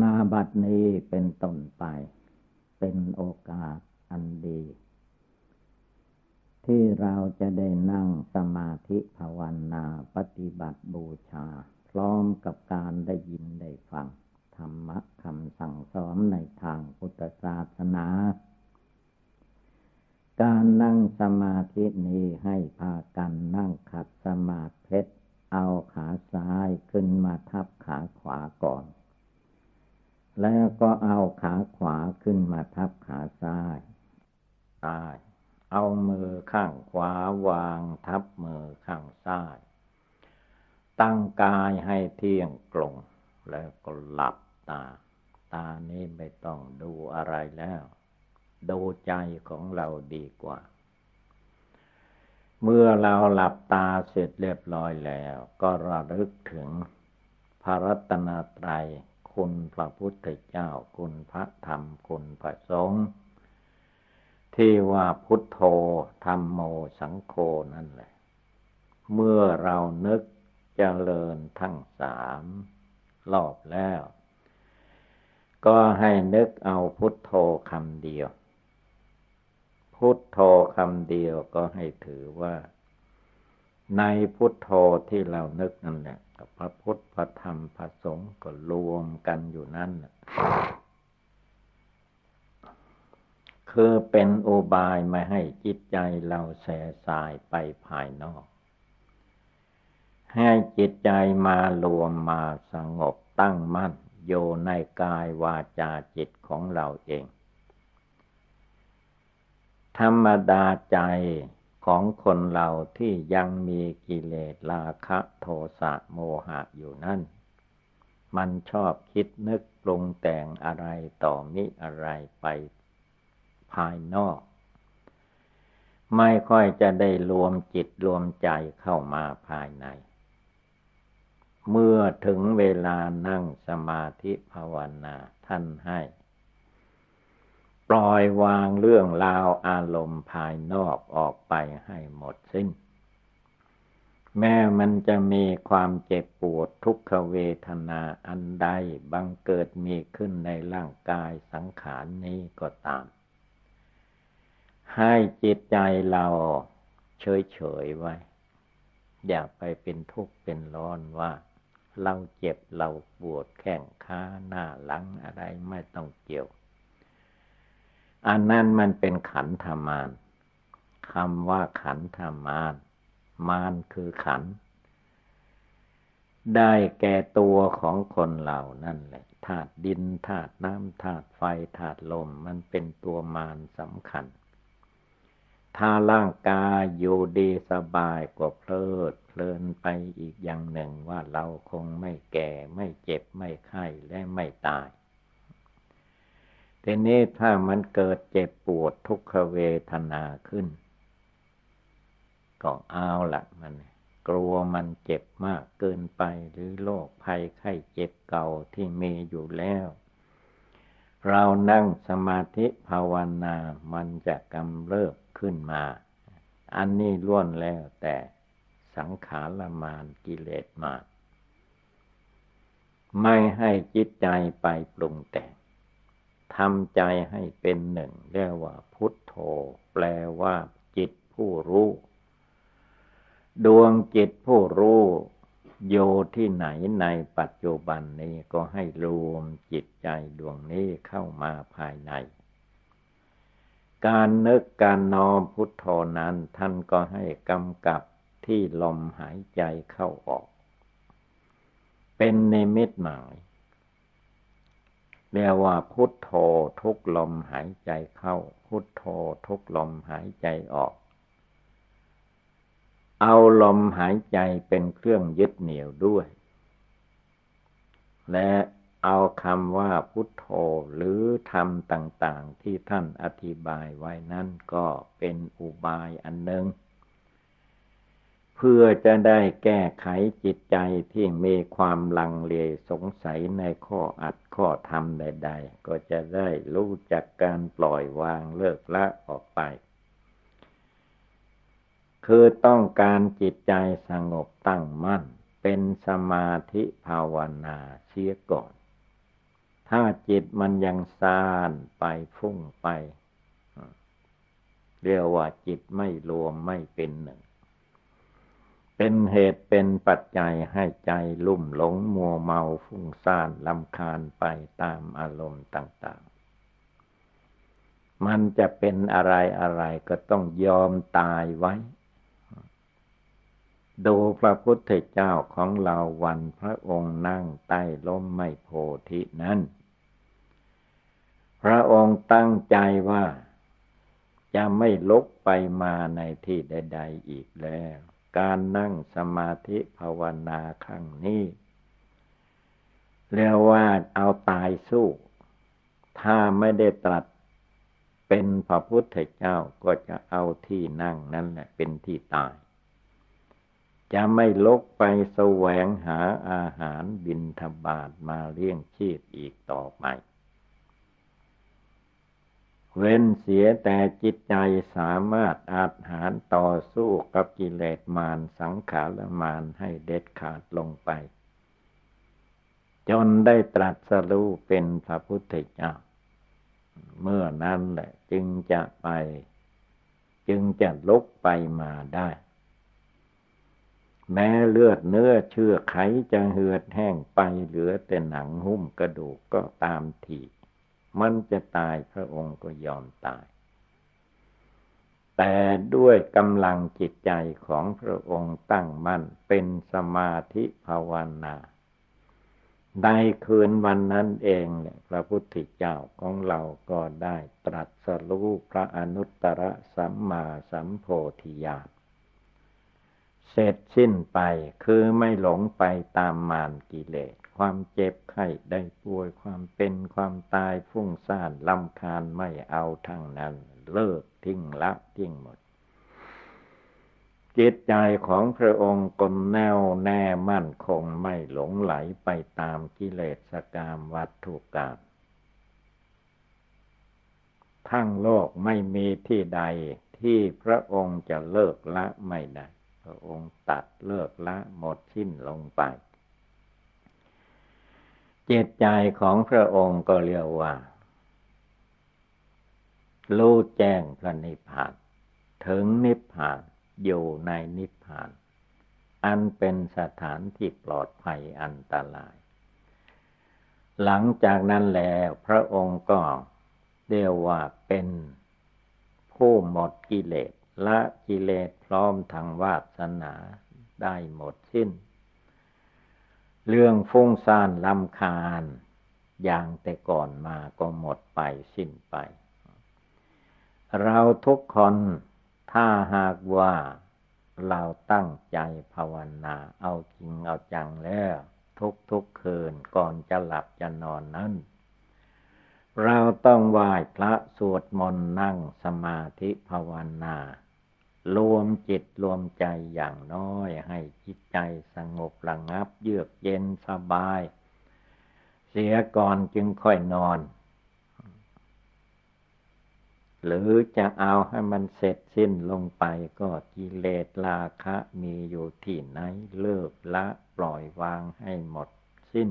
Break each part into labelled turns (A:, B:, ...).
A: นาบัดนี้เป็นต้นไป เป็นโอกาสอันดี ที่เราจะได้นั่งสมาธิภาวนาปฏิบัติบูชา พร้อมกับการได้ยินได้ฟัง ธรรมะคำสั่งสอนในทางพุทธศาสนา การนั่งสมาธินี้ให้พากันนั่งขัดสมาธิเอาขาซ้ายขึ้นมาทับขาขวาก่อน แล้วก็เอาขาขวาขึ้นมาทับขาซ้ายซ้าย เอามือข้างขวาวางทับมือข้างซ้าย ตั้งกายให้เที่ยงตรง แล้วก็หลับตา ตานี้ไม่ต้องดูอะไรแล้ว ดูใจของเราดีกว่า เมื่อเราหลับตาเสร็จเรียบร้อยแล้ว ก็ระลึกถึงพระรัตนตรัย คุณพระพุทธเจ้า คุณพระธรรม คุณพระสงฆ์ที่ว่าพุทโธธรรมโมสังโฆนั่นแหละ เมื่อเรานึกเจริญทั้งสามรอบแล้ว ก็ให้นึกเอาพุทโธคำเดียว พุทโธคำเดียวก็ให้ถือว่า ในพุทโธที่เรานึกนั่นแหละ พระพุทธพระธรรมพระสงฆ์ก็รวมกันอยู่นั่นคือเป็นโอบายไม่ให้จิตใจเราแสสายไปภายนอก ให้จิตใจมารวมมาสงบตั้งมั่นโยในกายวาจาจิตของเราเอง ธรรมดาใจ ของคนเราที่ยังมีกิเลสราคะโทสะโมหะอยู่นั่น มันชอบคิดนึกปรุงแต่งอะไรต่อมิอะไรไปภายนอก ไม่ค่อยจะได้รวมจิตรวมใจเข้ามาภายใน เมื่อถึงเวลานั่งสมาธิภาวนาท่านให้ ล่อยวางเรื่องราวอารมณ์ภายนอกออกไปให้หมดสิ้น แม้มันจะมีความเจ็บปวดทุกขเวทนาอันใดบังเกิดมีขึ้นในร่างกายสังขารนี้ก็ตาม ให้จิตใจเราเฉยเฉยไว้ อย่าไปเป็นทุกข์เป็นร้อนว่า เราเจ็บเราปวดแข้งขาหน้าหลังอะไรไม่ต้องเกี่ยว อันนั้นมันเป็นขันธมานคำว่าขันธมานมานคือขัน ได้แก่ตัวของคนเหล่านั่นแหละธาตุดินธาตุน้ำธาตุไฟธาตุลม มันเป็นตัวมารสำคัญ ถ้าร่างกายอยู่ดีสบายก็เพลิดเพลินไปอีกอย่างหนึ่งว่าเราคงไม่แก่ไม่เจ็บไม่ไข้และไม่ตาย ทีนี้ถ้ามันเกิดเจ็บปวดทุกขเวทนาขึ้น ก็เอาละมัน กลัวมันเจ็บมากเกินไปหรือโรคภัยไข้เจ็บเก่าที่มีอยู่แล้ว เรานั่งสมาธิภาวนามันจะกำเริบขึ้นมา อันนี้ล้วนแล้วแต่สังขารมานกิเลสมาไม่ให้จิตใจไปปรุงแต่ง ทำใจให้เป็นหนึ่ง เรียกว่าพุทโธ แปลว่าจิตผู้รู้ ดวงจิตผู้รู้โยที่ไหนในปัจจุบันนี้ก็ให้รวมจิตใจดวงนี้เข้ามาภายใน การนึกการน้อมพุทโธนั้นท่านก็ให้กำกับที่ลมหายใจเข้าออก เป็นในเม็ดหมาย เรียกว่าพุทโธทุกลมหายใจเข้า พุทโธทุกลมหายใจออก เอาลมหายใจเป็นเครื่องยึดเหนี่ยวด้วย และเอาคำว่าพุทโธหรือธรรมต่าง ๆ ที่ท่านอธิบายไว้นั้นก็เป็นอุบายอันหนึ่ง พื่อจะได้แก้ไขจิตใจที่มีความลังเลสงสัยในข้ออัดข้อธรรมใด ๆ ก็จะได้รู้จักการปล่อยวางเลิกละออกไป คือต้องการจิตใจสงบตั้งมั่น เป็นสมาธิภาวนาเสียก่อน ถ้าจิตมันยังซานไปฟุ้งไป เรียกว่าจิตไม่รวมไม่เป็นหนึ่ง เป็นเหตุเป็นปัจจัยให้ใจลุ่มหลงมัวเมาฟุ้งซ่านลำคาญไปตามอารมณ์ต่าง ๆ มันจะเป็นอะไรอะไรก็ต้องยอมตายไว้ ดูพระพุทธเจ้าของเราวันพระองค์นั่งใต้ล้มไม่โพธินั้น พระองค์ตั้งใจว่าจะไม่ลุกไปมาในที่ใด ๆ อีกแล้ว การนั่งสมาธิภาวนาครั้งนี้เรียกว่าเอาตายสู้ ถ้าไม่ได้ตรัสเป็นพระพุทธเจ้าก็จะเอาที่นั่งนั่นแหละเป็นที่ตาย จะไม่ลกไปแสวงหาอาหารบินทบาทมาเลี้ยงชีพอีกต่อไป เว้นเสียแต่จิตใจสามารถอาจหารต่อสู้กับกิเลสมารสังขารมารให้เด็ดขาดลงไป จนได้ตรัสรู้เป็นพระพุทธเจ้า เมื่อนั้นแหละจึงจะไป จึงจะลุกไปมาได้ แม้เลือดเนื้อเชื่อไขจะเหือดแห้งไปเหลือแต่หนังหุ้มกระดูกก็ตามที มันจะตายพระองค์ก็ยอมตาย แต่ด้วยกำลังจิตใจของพระองค์ตั้งมั่นเป็นสมาธิภาวนาในคืนวันนั้นเองเนี่ยพระพุทธเจ้าของเราก็ได้ตรัสรู้พระอนุตตรสัมมาสัมโพธิญาณเสร็จสิ้นไปคือไม่หลงไปตามมารกิเลส ความเจ็บไข้ได้ป่วยความเป็นความตายฟุ้งซ่านลำคาญไม่เอาทั้งนั้น เลิกทิ้งละทิ้งหมด จิตใจของพระองค์กลมแน่วแน่มั่นคงไม่หลงไหลไปตามกิเลสกามวัตถุกรรมทั้งโลกไม่มีที่ใดที่พระองค์จะเลิกละไม่ได้ พระองค์ตัดเลิกละหมดสิ้นลงไป จตใจของพระองค์ก็เรียกว่า รู้แจ้งพระนิพพาน ถึงนิพพานอยู่ในนิพพาน อันเป็นสถานที่ปลอดภัยอันตราย หลังจากนั้นแล้วพระองค์ก็เรียกว่าเป็นผู้หมดกิเลสละกิเลสพร้อมทางวาสนาได้หมดสิ้น เรื่องฟุ้งซ่านลำคาญ อย่างแต่ก่อนมาก็หมดไปสิ้นไป เราทุกคนถ้าหากว่าเราตั้งใจภาวนา เอาจริงเอาจังแล้ว ทุกทุกคืนก่อนจะหลับจะนอนนั้น เราต้องไหว้พระสวดมนต์นั่งสมาธิภาวนา รวมจิตรวมใจอย่างน้อยให้จิตใจสงบระงับ เยือกเย็นสบาย เสียก่อนจึงค่อยนอน หรือจะเอาให้มันเสร็จสิ้นลงไปก็กิเลสราคะมีอยู่ที่ไหนเลิกละปล่อยวางให้หมดสิ้น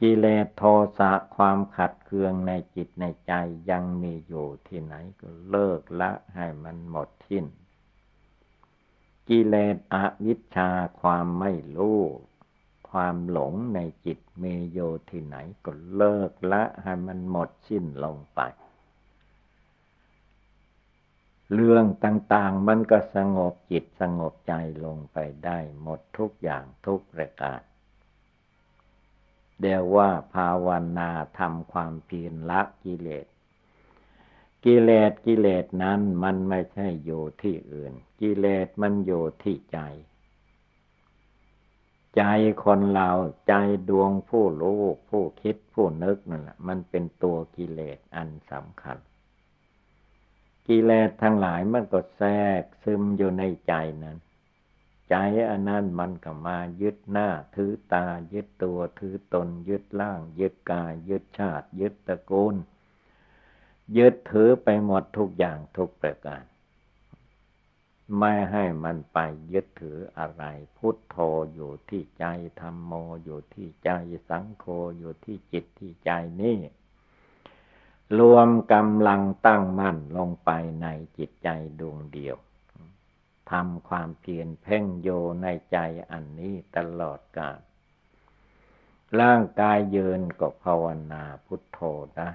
A: กิเลสโทสะความขัดเคืองในจิตในใจยังมีอยู่ที่ไหนก็เลิกละให้มันหมดสิ้น กิเลสอวิชชาความไม่รู้ความหลงในจิตมีอยู่ที่ไหนก็เลิกละให้มันหมดสิ้นลงไป เรื่องต่างๆมันก็สงบจิตสงบใจลงไปได้หมดทุกอย่างทุกประการ เดียวว่าภาวนาทำความเพียรละกิเลส กิเลสกิเลสนั้นมันไม่ใช่อยู่ที่อื่น กิเลสมันอยู่ที่ใจ ใจคนเราใจดวงผู้รู้ผู้คิดผู้นึกนั่นแหละมันเป็นตัวกิเลสอันสำคัญ กิเลสทั้งหลายมันก็แทรกซึมอยู่ในใจนั้น ใจอันนั้นมันก็มายึดหน้า ถือตา ยึดตัวถือตน ยึดล่าง ยึดกาย ยึดชาติ ยึดตระกูล ยึดถือไปหมดทุกอย่างทุกประการ ไม่ให้มันไปยึดถืออะไร พุทโธอยู่ที่ใจธรรมโมอยู่ที่ใจสังโฆอยู่ที่จิตที่ใจนี่รวมกำลังตั้งมั่นลงไปในจิตใจดวงเดียว ทำความเพียรเพ่งโยในใจอันนี้ตลอดกาลร่างกายยืนก็ภาวนาพุทโธได้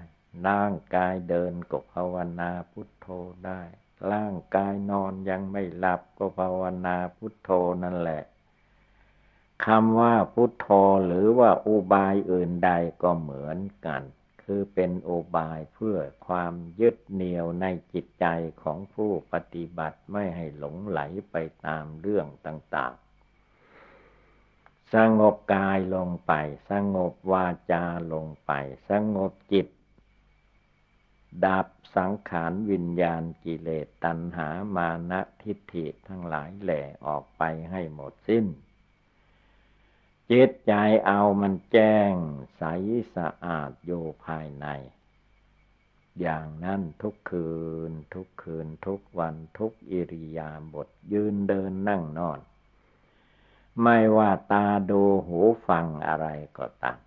A: ร่างกายเดินก็ภาวนาพุทโธได้ ร่างกายนอนยังไม่หลับก็ภาวนาพุทโธนั่นแหละคำว่าพุทโธหรือว่าอุบายอื่นใดก็เหมือนกัน คือเป็นโอบายเพื่อความยึดเหนี่ยวในจิตใจของผู้ปฏิบัติไม่ให้หลงไหลไปตามเรื่องต่างๆ สงบกายลงไป สงบวาจาลงไป สงบจิต ดับสังขารวิญญาณกิเลสตัณหามานะทิฏฐิทั้งหลายแหล่ออกไปให้หมดสิ้น จิตใจเอามันแจ้งใสสะอาดอยู่ภายใน อย่างนั้นทุกคืน ทุกคืน ทุกวันทุกอิริยาบถยืนเดินนั่งนอน ไม่ว่าตาดูหูฟังอะไรก็ตาม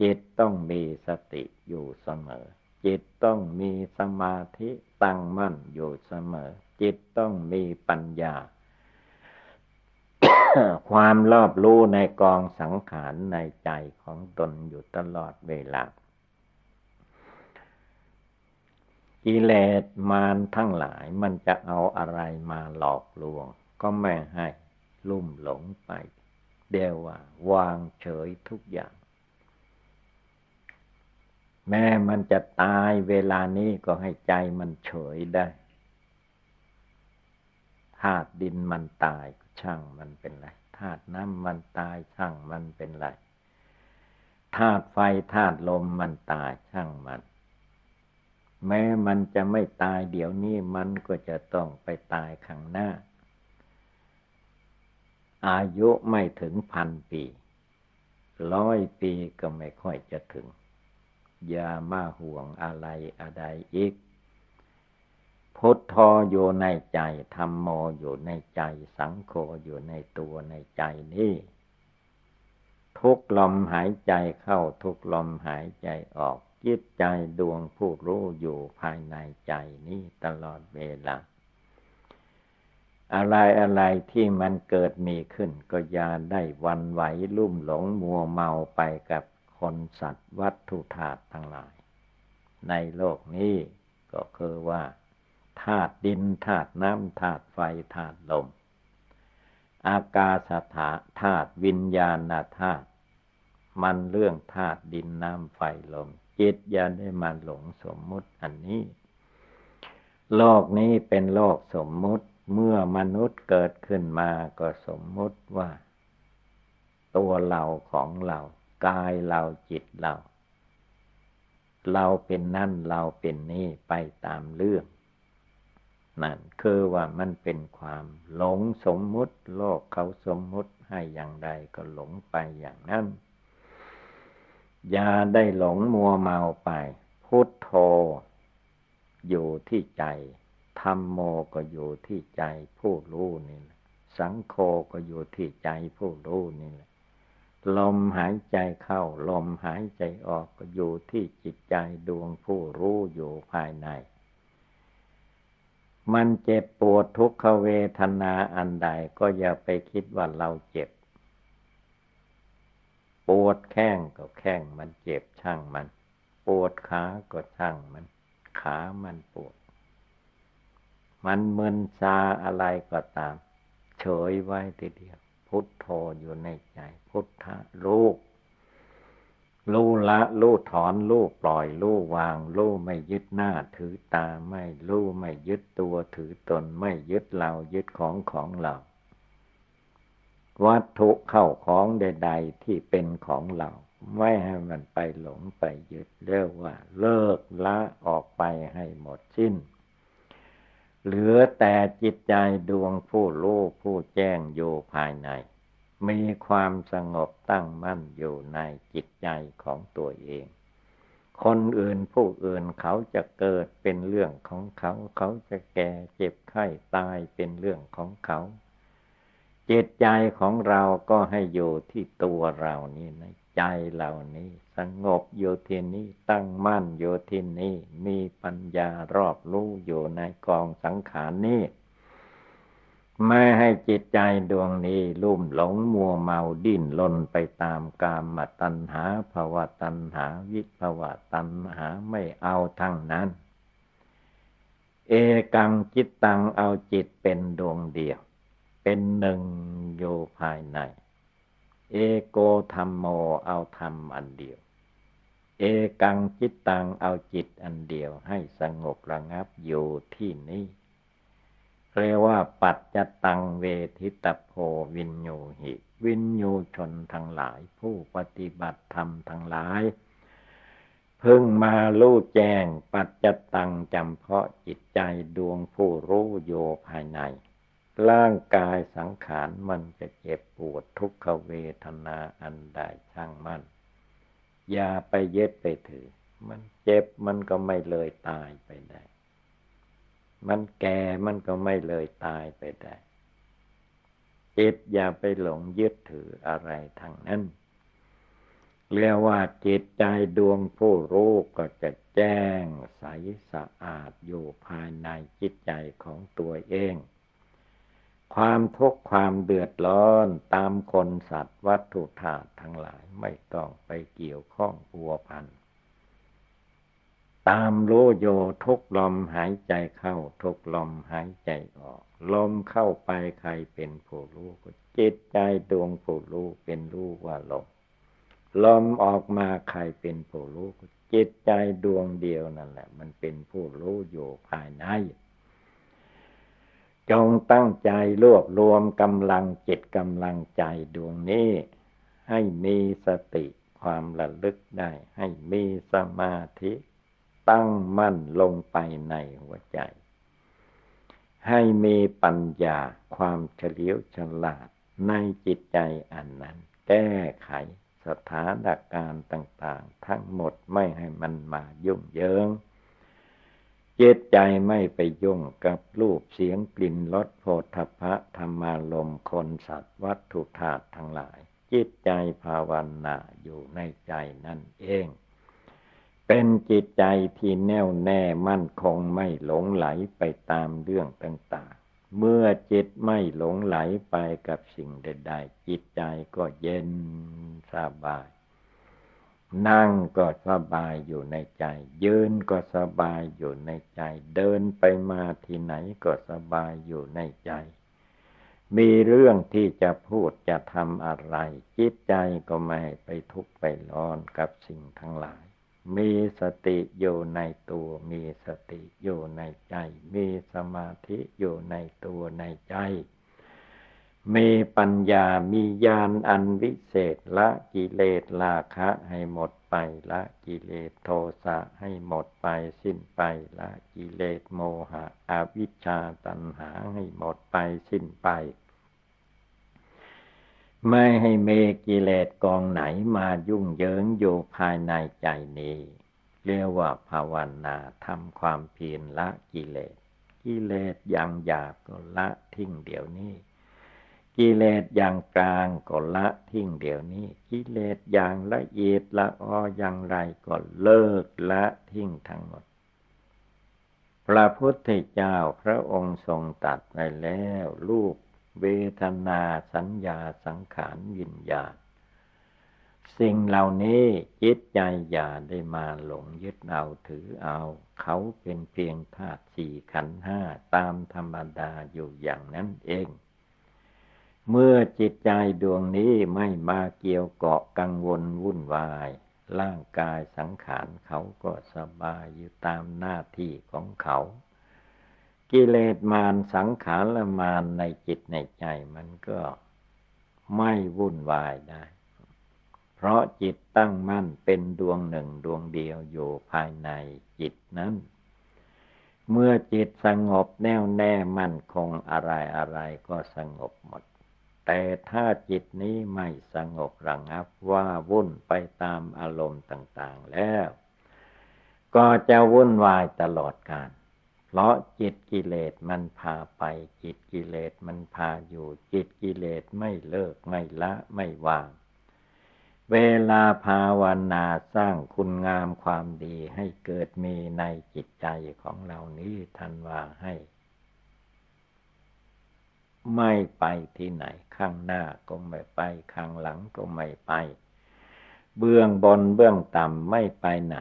A: จิตต้องมีสติอยู่เสมอ จิตต้องมีสมาธิตั้งมั่นอยู่เสมอ จิตต้องมีปัญญา ความรอบรู้ในกองสังขารในใจของตนอยู่ตลอดเวลา กิเลสมารทั้งหลายมันจะเอาอะไรมาหลอกลวง ก็ไม่ให้ลุ่มหลงไป เดียวว่าวางเฉยทุกอย่าง แม้มันจะตายเวลานี้ก็ให้ใจมันเฉยได้ธาตุดินมันตาย ช่างมันเป็นไรธาตุน้ำมันตายช่างมันเป็นไรธาตุไฟธาตุลมมันตายช่างมัน แม้มันจะไม่ตายเดี๋ยวนี้มันก็จะต้องไปตายข้างหน้า อายุไม่ถึงพันปีร้อยปีก็ไม่ค่อยจะถึง อย่ามาห่วงอะไรอะไรอีก พุทโธอยู่ในใจธรรมโมอยู่ในใจ สังโฆอยู่ในตัวในใจนี้ทุกลมหายใจเข้าทุกลมหายใจออกจิตใจดวงผู้รู้อยู่ภายในใจนี้ตลอดเวลา อะไรอะไรที่มันเกิดมีขึ้นก็อย่าได้วันไหวลุ่มหลงมัวเมาไปกับคนสัตว์วัตถุธาตุทั้งหลาย ในโลกนี้ก็คือว่า ธาตุดินธาตุน้ำธาตุไฟธาตุลม อากาศธาธาตุวิญญาณธาตุมันเรื่องธาตุดินน้ำไฟลม จิตอย่าได้มาหลงสมมุติอันนี้ โลกนี้เป็นโลกสมมุติเมื่อมนุษย์เกิดขึ้นมาก็สมมุติว่า ตัวเราของเรากายเราจิตเรา เราเป็นนั่นเราเป็นนี่ไปตามเรื่อง นั่นคือว่ามันเป็นความหลงสมมุติ โลกเขาสมมุติให้อย่างใดก็หลงไปอย่างนั้นอย่าได้หลงมัวเมาไป พุทโธอยู่ที่ใจธรรมโมก็อยู่ที่ใจผู้รู้นี่แหละสังโฆก็อยู่ที่ใจผู้รู้นี่แหละลมหายใจเข้า ลมหายใจออกก็อยู่ที่จิตใจดวงผู้รู้อยู่ภายใน มันเจ็บปวดทุกขเวทนาอันใดก็อย่าไปคิดว่าเราเจ็บ ปวดแข้งก็แข้งมันเจ็บช่างมัน ปวดขาก็ช่างมัน ขามันปวด มันมึนซาอะไรก็ตาม เฉยไว้ทีเดียว พุทโธอยู่ในใจ พุทธลูก รู้ละรู้ถอนรู้ปล่อยรู้วางรู้ไม่ยึดหน้าถือตาไม่รู้ไม่ยึดตัวถือตนไม่ยึดเรายึดของของเรา วัตถุเข้าของใด ๆ ที่เป็นของเรา ไม่ให้มันไปหลงไปยึดเรียกว่า เลิกละออกไปให้หมดสิ้น เหลือแต่จิตใจดวงผู้รู้ผู้แจ้งอยู่ภายใน มีความสงบตั้งมั่นอยู่ในจิตใจของตัวเอง คนอื่นผู้อื่นเขาจะเกิดเป็นเรื่องของเขา เขาจะแก่เจ็บไข้ตายเป็นเรื่องของเขาจิตใจของเราก็ให้อยู่ที่ตัวเรานี่ในใจเหล่านี้ สงบอยู่ที่นี้ตั้งมั่นอยู่ที่นี้มีปัญญารอบรู้อยู่ในกองสังขารนี้ ไม่ให้จิตใจดวงนี้ลุ่มหลงมัวเมาดิ้นลนไปตามกามมาตัณหาภาวะตัณหาวิภาวะตัณหาไม่เอาทั้งนั้น เอกังจิตตังเอาจิตเป็นดวงเดียว เป็นหนึ่งอยู่ภายใน เอโกธรรมโมเอาธรรมอันเดียว เอกังจิตตังเอาจิตอันเดียวให้สงบระงับอยู่ที่นี้ เรียกว่าปัจจตังเวทิตโพวินโยหิ วินโยชนทั้งหลาย ผู้ปฏิบัติธรรมทั้งหลาย เพิ่งมาลู่แจ้ง ปัจจตังจำเพาะจิตใจดวงผู้รู้โยภายใน ร่างกายสังขารมันจะเจ็บปวดทุกขเวทนาอันใดช่างมัน อย่าไปเย็ดไปถือ มันเจ็บมันก็ไม่เลยตายไปได้ มันแก่มันก็ไม่เลยตายไปได้จิตอย่าไปหลงยึดถืออะไรทางนั้นเรียกว่าจิตใจดวงผู้รู้ก็จะแจ้งใสสะอาดอยู่ภายในจิตใจของตัวเอง ความทุกข์ความเดือดร้อนตามคนสัตว์วัตถุธาตุทั้งหลายไม่ต้องไปเกี่ยวข้องพัวพัน ตามรู้โยทุกลมหายใจเข้า ทุกลมหายใจออก ลมเข้าไปใครเป็นผู้รู้ก็จิตใจดวงผู้รู้เป็นรู้ว่าลมลมออกมาใครเป็นผู้รู้จิตใจดวงเดียวนั่นแหละ มันเป็นผู้รู้อยู่ภายในจงตั้งใจรวบรวมกำลังจิตกำลังใจดวงนี้ ให้มีสติความระลึกได้ ให้มีสมาธิ ตั้งมั่นลงไปในหัวใจ ให้มีปัญญาความเฉลียวฉลาดในจิตใจอันนั้น แก้ไขสถานการณ์ต่าง ๆ ทั้งหมดไม่ให้มันมายุ่งเยิงเจตใจไม่ไปยุ่งกับรูปเสียงกลิ่นรสโผฏฐะธรรมารมคนสัตว์วัตถุธาตุทั้งหลาย จิตใจภาวนาอยู่ในใจนั่นเอง เป็นจิตใจที่แน่วแน่มั่นคงไม่หลงไหลไปตามเรื่องต่างๆ เมื่อจิตไม่หลงไหลไปกับสิ่งใดๆ จิตใจก็เย็นสบาย นั่งก็สบายอยู่ในใจ ยืนก็สบายอยู่ในใจ เดินไปมาที่ไหนก็สบายอยู่ในใจ มีเรื่องที่จะพูดจะทำอะไร จิตใจก็ไม่ไปทุกข์ไปร้อนกับสิ่งทั้งหลาย มีสติอยู่ในตัว มีสติอยู่ในใจ มีสมาธิอยู่ในตัวในใจ มีปัญญา มีญาณอันวิเศษละกิเลสราคะให้หมดไปละกิเลสโทสะให้หมดไปสิ้นไปละกิเลสโมหะอวิชชาตัณหาให้หมดไปสิ้นไป ไม่ให้เมกิเลสกองไหนมายุ่งเหยิงอยู่ภายในใจนี้ เรียกว่าภาวนาทำความเพียรละกิเลส กิเลสอย่างหยาบก็ละทิ้งเดี๋ยวนี้ กิเลสอย่างกลางก็ละทิ้งเดี๋ยวนี้ กิเลสอย่างละเอียดละอออย่างไรก็เลิกละทิ้งทั้งหมด พระพุทธเจ้าพระองค์ทรงตัดไว้แล้วรูป เวทนาสัญญาสังขารวิญญาณ สิ่งเหล่านี้จิตใจอย่าได้มาหลงยึดเอาถือเอา เขาเป็นเพียงธาตุสี่ขันห้าตามธรรมดาอยู่อย่างนั้นเอง เมื่อจิตใจดวงนี้ไม่มาเกี่ยวเกาะกังวลวุ่นวาย ร่างกายสังขารเขาก็สบายอยู่ตามหน้าที่ของเขา กิเลสมารสังขารละมารในจิตในใจมันก็ไม่วุ่นวายได้ เพราะจิตตั้งมั่นเป็นดวงหนึ่งดวงเดียวอยู่ภายในจิตนั้น เมื่อจิตสงบแน่วแน่มั่นคงอะไรอะไรก็สงบหมด แต่ถ้าจิตนี้ไม่สงบระงับว่าวุ่นไปตามอารมณ์ต่าง ๆ แล้ว ก็จะวุ่นวายตลอดกาล เพราะจิตกิเลสมันพาไป จิตกิเลสมันพาอยู่ จิตกิเลสไม่เลิกไม่ละไม่วาง เวลาภาวนาสร้างคุณงามความดีให้เกิดมีในจิตใจของเรานี้ทันว่าให้ ไม่ไปที่ไหนข้างหน้าก็ไม่ไป ข้างหลังก็ไม่ไป เบื้องบนเบื้องต่ำไม่ไปไหน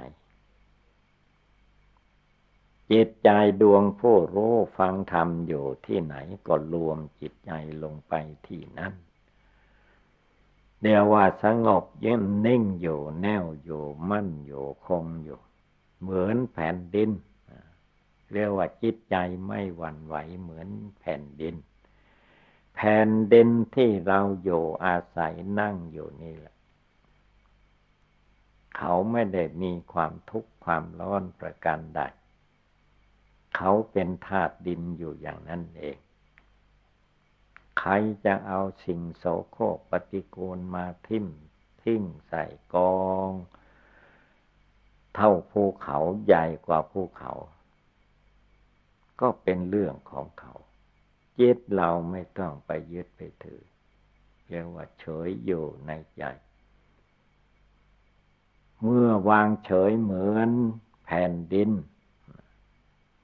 A: จิตใจดวงผู้รู้ฟังธรรมอยู่ที่ไหนก็รวมจิตใจลงไปที่นั้น เดียวว่าสงบเย็นนิ่งอยู่แน่วอยู่มั่นอยู่คงอยู่ เหมือนแผ่นดิน เรียกว่าจิตใจไม่หวั่นไหวเหมือนแผ่นดิน แผ่นดินที่เราอยู่อาศัยนั่งอยู่นี่แหละ เขาไม่ได้มีความทุกข์ความร้อนประการใด เขาเป็นธาตุดินอยู่อย่างนั้นเอง ใครจะเอาสิ่งโสโครกปฏิกูลมาทิ่มทิ้งใส่กอง เท่าภูเขาใหญ่กว่าภูเขา ก็เป็นเรื่องของเขาเจิตเราไม่ต้องไปยึดไปถือเรียกว่าเฉยอยู่ในใจ เมื่อวางเฉยเหมือนแผ่นดิน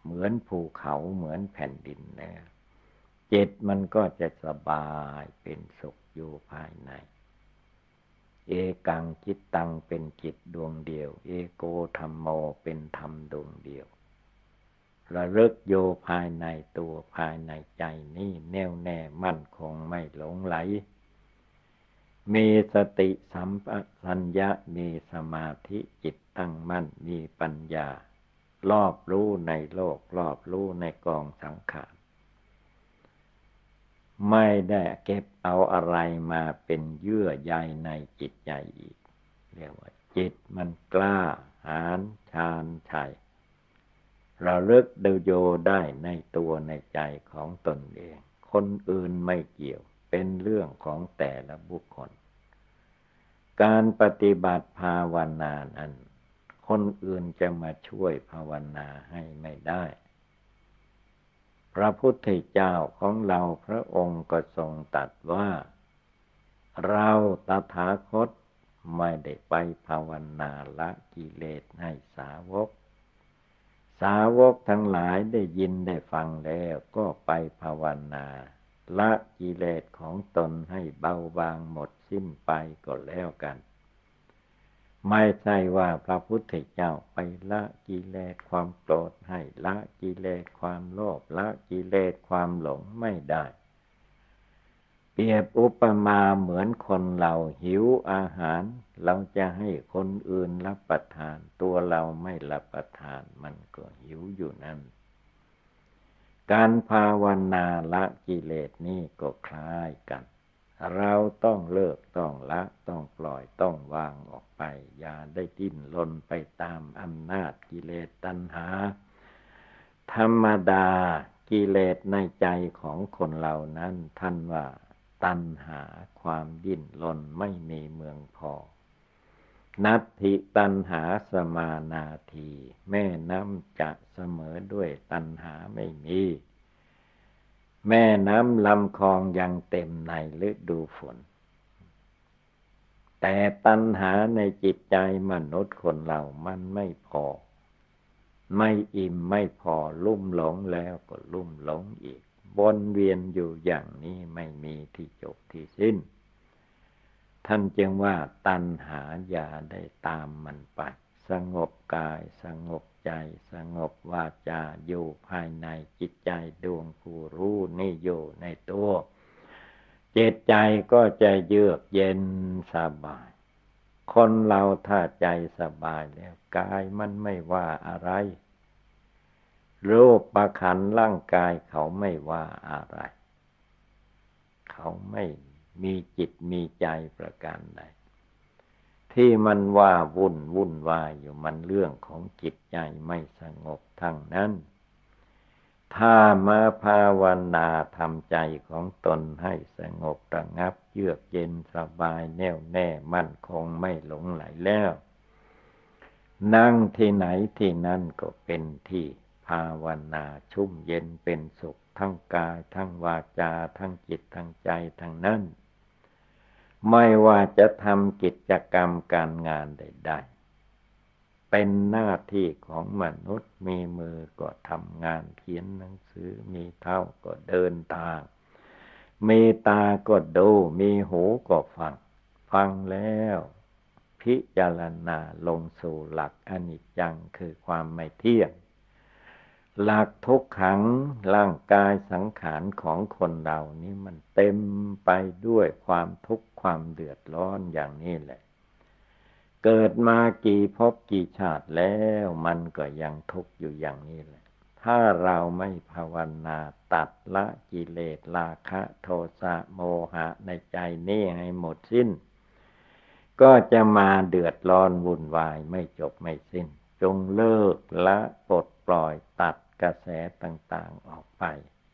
A: เหมือนภูเขาเหมือนแผ่นดินนะจิตมันก็จะสบายเป็นสุขอยู่ภายใน เอกังจิตตังเป็นจิตดวงเดียว เอโกธรรมโมเป็นธรรมดวงเดียว ระลึกโยภายในตัวภายในใจนี่แน่วแน่มั่นคงไม่หลงไหล มีสติสัมปชัญญะมีสมาธิจิตตั้งมั่นมีปัญญา รอบรู้ในโลก รอบรู้ในกองสังขาร ไม่ได้เก็บเอาอะไรมาเป็นเยื่อใยในจิตใจอีก เรียกว่า จิตมันกล้าหาญชาญชัยเราเลิกเดโยได้ในตัวในใจของตนเอง คนอื่นไม่เกี่ยว เป็นเรื่องของแต่ละบุคคล การปฏิบัติภาวนานั้น คนอื่นจะมาช่วยภาวนาให้ไม่ได้ พระพุทธเจ้าของเราพระองค์ก็ทรงตัดว่า เราตถาคตไม่ได้ไปภาวนาละกิเลสให้สาวก สาวกทั้งหลายได้ยินได้ฟังแล้วก็ไปภาวนาละกิเลสของตนให้เบาบางหมดสิ้นไปก็แล้วกัน ไม่ใช่ว่าพระพุทธเจ้าไปละกิเลสความโกรธให้ละกิเลสความโลภละกิเลสความหลงไม่ได้ เปรียบอุปมาเหมือนคนเราหิวอาหาร เราจะให้คนอื่นรับประทาน ตัวเราไม่รับประทานมันก็หิวอยู่นั่น การภาวนาละกิเลสนี่ก็คล้ายกัน เราต้องเลิกต้องละต้องปล่อยต้องวางออกไป อย่าได้ดิ้นรนไปตามอำนาจกิเลสตัณหา ธรรมดากิเลสในใจของคนเหล่านั้น ท่านว่า ตัณหาความดิ้นรนไม่มีเมืองพอ นัตถิตัณหาสมานาที แม่น้ำจะเสมอด้วยตัณหาไม่มี แม่น้ำลำคลองยังเต็มในฤดูฝน แต่ตัณหาในจิตใจมนุษย์คนเรามันไม่พอ ไม่อิ่มไม่พอลุ่มหลงแล้วก็ลุ่มหลงอีกวนเวียนอยู่อย่างนี้ไม่มีที่จบที่สิ้น ท่านจึงว่าตัณหาอย่าได้ตามมันไป สงบกายสงบ ใจสงบวาจาอยู่ภายในจิตใจดวงผู้รู้นี่อยู่ในตัวจิตใจก็จะเยือกเย็นสบาย คนเราถ้าใจสบายแล้วกายมันไม่ว่าอะไรรูปประคันร่างกายเขาไม่ว่าอะไร เขาไม่มีจิตมีใจประการใด ที่มันว่าวุ่นวุ่นวายอยู่มันเรื่องของจิตใจไม่สงบทั้งนั้น ถ้ามาภาวนาทำใจของตนให้สงบระงับ เยือกเย็นสบายแน่วแน่มั่นคงไม่หลงไหลแล้ว นั่งที่ไหนที่นั่นก็เป็นที่ภาวนาชุ่มเย็นเป็นสุขทั้งกายทั้งวาจาทั้งจิตทั้งใจทั้งนั้น ไม่ว่าจะทำกิจกรรมการงานใดๆ เป็นหน้าที่ของมนุษย์มีมือก็ทำงานเขียนหนังสือ มีเท้าก็เดินทาง มีตาก็ดู มีหูก็ฟัง ฟังแล้ว พิจารณาลงสู่หลักอนิจจังคือความไม่เที่ยง หลักทุกขังร่างกายสังขารของคนเรานี้มันเต็มไปด้วยความทุกข์ความเดือดร้อนอย่างนี้แหละ เกิดมากี่ภพกี่ชาติแล้วมันก็ยังทุกข์อยู่อย่างนี้แหละ ถ้าเราไม่ภาวนาตัดละกิเลสราคะโทสะโมหะในใจนี้ให้หมดสิ้น ก็จะมาเดือดร้อนวุ่นวายไม่จบไม่สิ้น จงเลิกละปลดปล่อยตัด กระแสต่างๆออกไป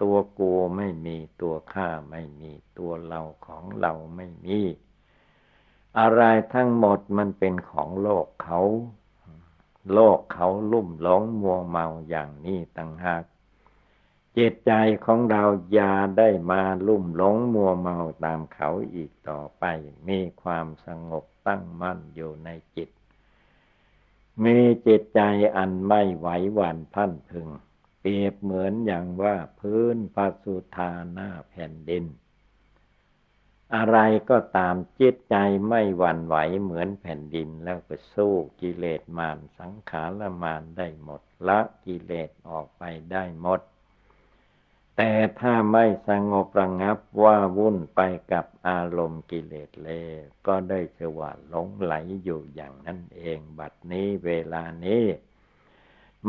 A: ตัวกูไม่มีตัวข้าไม่มีตัวเราของเราไม่มี อะไรทั้งหมดมันเป็นของโลกเขา โลกเขาลุ่มหลงมัวเมาอย่างนี้ต่างหากจิตใจของเราอย่าได้มาลุ่มหลงมัวเมาตามเขาอีกต่อไป มีความสงบตั้งมั่นอยู่ในจิต มีจิตใจอันไม่ไหวหวั่นพันพึง ปรียบเหมือนอย่างว่าพื้นพระสุธาหน้าแผ่นดิน อะไรก็ตามจิตใจไม่หวั่นไหวเหมือนแผ่นดินแล้วก็สู้กิเลสมารสังขารมารได้หมด ละกิเลสออกไปได้หมด แต่ถ้าไม่สงบระงับว่าวุ่นไปกับอารมณ์กิเลสเลก็ได้สว่าหลงไหลอยู่อย่างนั้นเอง บัดนี้เวลานี้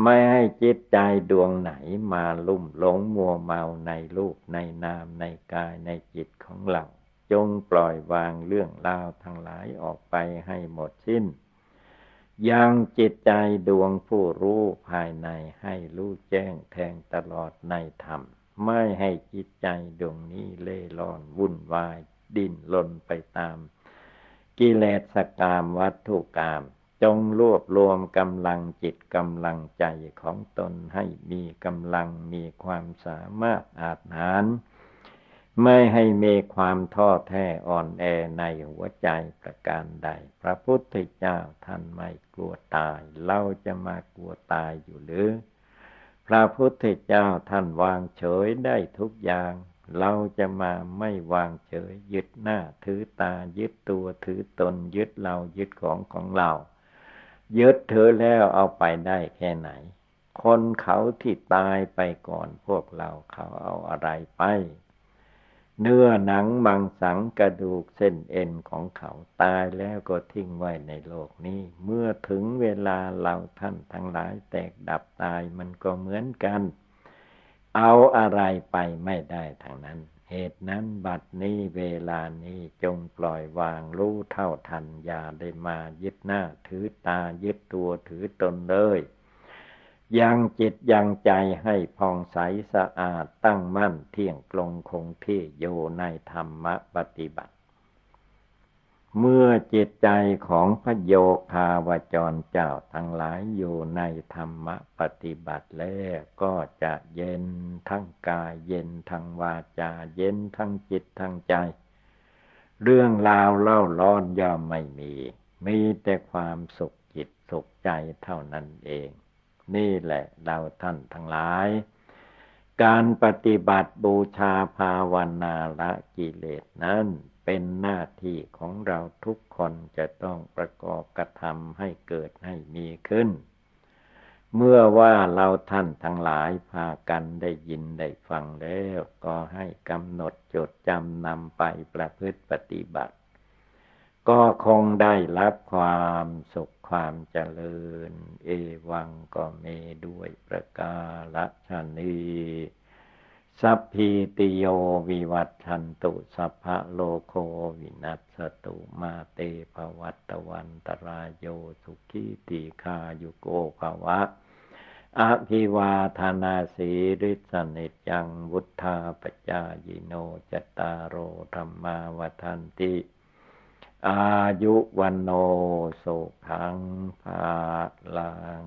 A: ไม่ให้จิตใจดวงไหนมาลุ่มหลงมัวเมาในรูปในนามในกายในจิตของเรา จงปล่อยวางเรื่องราวทั้งหลายออกไปให้หมดสิ้น ยังจิตใจดวงผู้รู้ภายในให้รู้แจ้งแทงตลอดในธรรม ไม่ให้จิตใจดวงนี้เล่ร่อนวุ่นวาย ดิ้นลนไปตาม กิเลสกามวัตถุกรรม จงรวบรวมกำลังจิตกำลังใจของตนให้มีกำลังมีความสามารถอาจหารไม่ให้มีความท้อแท้อ่อนแอในหัวใจประการใด พระพุทธเจ้าท่านไม่กลัวตาย เราจะมากลัวตายอยู่หรือ พระพุทธเจ้าท่านวางเฉยได้ทุกอย่าง เราจะมาไม่วางเฉยยึดหน้าถือตายึดตัวถือตนยึดเรายึดของของเรา ยึดเธอแล้วเอาไปได้แค่ไหน คนเขาที่ตายไปก่อนพวกเราเขาเอาอะไรไป เนื้อหนังมังสังกระดูกเส้นเอ็นของเขาตายแล้วก็ทิ้งไว้ในโลกนี้ เมื่อถึงเวลาเราท่านทั้งหลายแตกดับตายมันก็เหมือนกัน เอาอะไรไปไม่ได้ทางนั้น เหตุนั้นบัดนี้เวลานี้จงปล่อยวางรู้เท่าทันอย่าได้มายึดหน้าถือตายึดตัวถือตนเลยยังจิตยังใจให้ผ่องใสสะอาดตั้งมั่นเที่ยงตรงคงที่อยู่ในธรรมปฏิบัติ เมื่อจิตใจของพระโยคาวจรเจ้าทั้งหลายอยู่ในธรรมปฏิบัติแล้วก็จะเย็นทั้งกายเย็นทั้งวาจา เย็นทั้งจิตทั้งใจ เรื่องราวเล่าร้อนย่อมไม่มี มีแต่ความสุขจิตสุขใจเท่านั้นเอง นี่แหละเราท่านทั้งหลายการปฏิบัติบูชาภาวนาละกิเลสนั้น เป็นหน้าที่ของเราทุกคนจะต้องประกอบกระทำให้เกิดให้มีขึ้น เมื่อว่าเราท่านทั้งหลายพากันได้ยินได้ฟังแล้ว ก็ให้กำหนดจดจำนำไปประพฤติปฏิบัติ ก็คงได้รับความสุขความเจริญ เอวังก็เมด้วยประกาศชนี สัพพีติโยวิวัตชันตุสัพพะโลโควินัสตุมาเตภวัตวันตรายโยสุขีติคายุโกภวะ อภิวาธานาสีริสนิจังวุธาปจายโนจตารโรธรรมาวทันติ อายุวันโนสุขังภาลัง